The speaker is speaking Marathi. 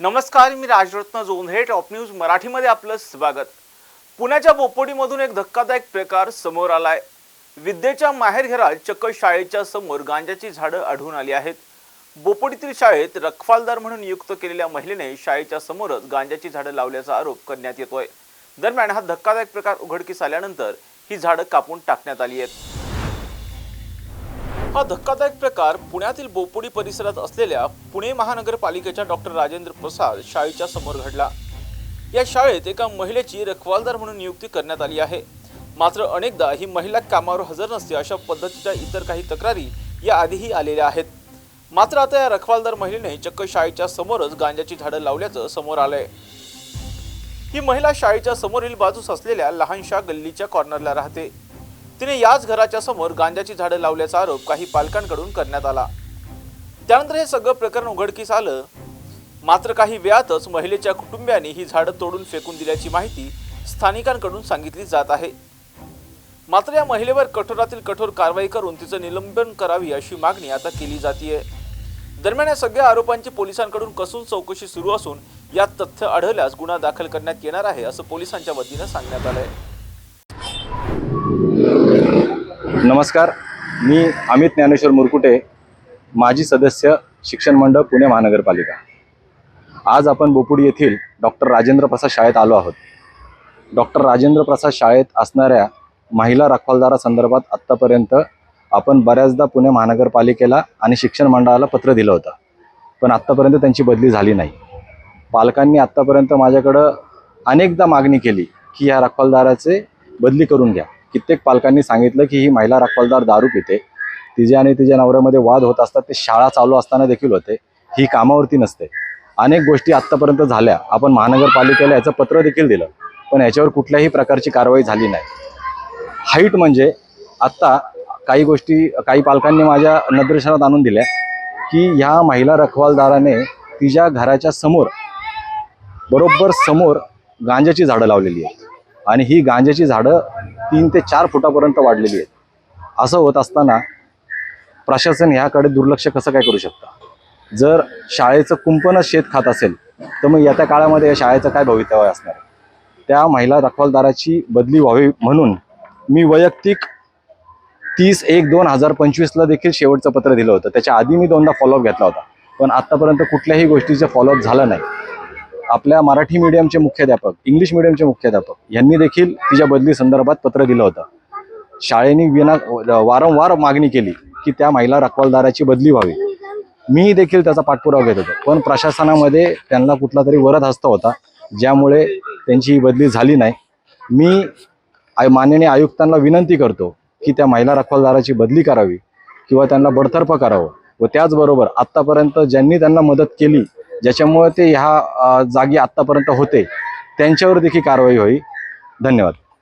नमस्कार मी राजरत्न जोंधळे टॉप न्यूज मराठीमध्ये आपलं स्वागत. पुण्याच्या बोपोडीमधून एक धक्कादायक प्रकार समोर आलाय. विद्येच्या माहेरघरात चक्क शाळेच्या समोर गांजाची झाडं आढळून आली आहेत. बोपोडीतील शाळेत रखवालदार म्हणून नियुक्त केलेल्या महिलेने शाळेच्या समोरच गांजाची झाडं लावल्याचा आरोप करण्यात येतोय. दरम्यान हा धक्कादायक प्रकार उघडकीस आल्यानंतर ही झाडं कापून टाकण्यात आली आहेत. हा धक्कादायक प्रकार पुण्यातील बोपोडी परिसरात असलेल्या पुणे महानगरपालिकेच्या डॉक्टर राजेंद्र प्रसाद शाळेच्या समोर घडला. या शाळेत एका महिलेची रखवालदार म्हणून नियुक्ती करण्यात आली आहे. मात्र अनेकदा ही महिला कामावर हजर नसते अशा पद्धतीच्या इतर काही तक्रारी या आधीही आलेल्या आहेत. मात्र आता या रखवालदार महिलेने चक्क शाळेच्या समोरच गांजाची झाडं लावल्याचं समोर आलंय. ही महिला शाळेच्या समोरील बाजूस असलेल्या लहानशा गल्लीच्या कॉर्नरला राहते. तिने याच घराच्या समोर गांजाची झाडं लावल्याचा आरोप काही पालकांकडून करण्यात आला. त्यानंतर हे सगळं प्रकरण उघडकीस आलं. मात्र काही वेळातच महिलेच्या कुटुंबियांनी ही झाडं तोडून फेकून दिल्याची माहिती स्थानिकांकडून सांगितली जात आहे. मात्र या महिलेवर कठोरातील कठोर कारवाई करून तिचं निलंबन करावी अशी मागणी आता केली जाते दरम्यान या सगळ्या आरोपांची पोलिसांकडून कसून चौकशी सुरू असून यात तथ्य आढळल्यास गुन्हा दाखल करण्यात येणार आहे असं पोलिसांच्या वतीनं सांगण्यात आलंय. नमस्कार. मी अमित ज्ञानेश्वर मुरकुटे माजी सदस्य शिक्षण मंडळ पुणे महानगरपालिका. आज आपण बोपुडी येथील डॉक्टर राजेंद्र प्रसाद शाळेत आलो आहोत. डॉक्टर राजेंद्र प्रसाद शाळेत असणाऱ्या महिला रखवालदारासंदर्भात आत्तापर्यंत आपण बऱ्याचदा पुणे महानगरपालिकेला आणि शिक्षण मंडळाला पत्र दिलं होतं. पण आत्तापर्यंत त्यांची बदली झाली नाही. पालकांनी आत्तापर्यंत माझ्याकडं अनेकदा मागणी केली की या रखवालदाराचे बदली करून घ्या. कित्येक पालकांनी सांगितलं की ही महिला रखवालदार दारू पिते. तिच्या आणि तिच्या नवऱ्यामध्ये वाद होत असतात ते शाळा चालू असताना देखील होते. ही कामावरती नसते. अनेक गोष्टी आत्तापर्यंत झाल्या. आपण महानगरपालिकेला याचं पत्र देखील दिलं. पण याच्यावर कुठल्याही प्रकारची कारवाई झाली नाही. हाईट म्हणजे आत्ता काही गोष्टी काही पालकांनी माझ्या निदर्शनात आणून दिल्या की ह्या महिला रखवालदाराने तिच्या घराच्या समोर बरोबर समोर गांजाची झाडं लावलेली आहे आणि ही गांजाची झाडं तीन ते चार फुटापर्यंत वाढलेली आहेत. असं होत असताना प्रशासन ह्याकडे दुर्लक्ष कसं काय करू शकतं? जर शाळेचं कुंपणच शेत खात असेल तर मग येत्या काळामध्ये या शाळेचं काय भवितव्य असणार त्या महिला रखवालदाराची बदली व्हावी म्हणून मी वैयक्तिक तीस एक दोन हजार पंचवीसला देखील शेवटचं पत्र दिलं होतं. त्याच्या आधी मी दोनदा फॉलोअप घेतला होता. पण आत्तापर्यंत कुठल्याही गोष्टीचं फॉलोअप झालं नाही. आपल्या मराठी मीडियमचे मुख्याध्यापक इंग्लिश मीडियमचे मुख्याध्यापक यांनी देखील तिच्या बदली संदर्भात पत्र दिलं होतं. शाळेने विना वारंवार मागणी केली की त्या महिला रखवालदाराची बदली व्हावी. मी देखील त्याचा पाठपुरावा घेत होतो. पण प्रशासनामध्ये त्यांना कुठला तरी वरद हस्त होता ज्यामुळे त्यांची ही बदली झाली नाही. मी आय माननीय आयुक्तांना विनंती करतो की त्या महिला रखवालदाराची बदली करावी किंवा त्यांना बडतर्फ करावं व त्याचबरोबर आत्तापर्यंत ज्यांनी त्यांना मदत केली ज्याच्यामुळे ते ह्या जागी आत्तापर्यंत होते त्यांच्यावर देखील कारवाई होईल. धन्यवाद.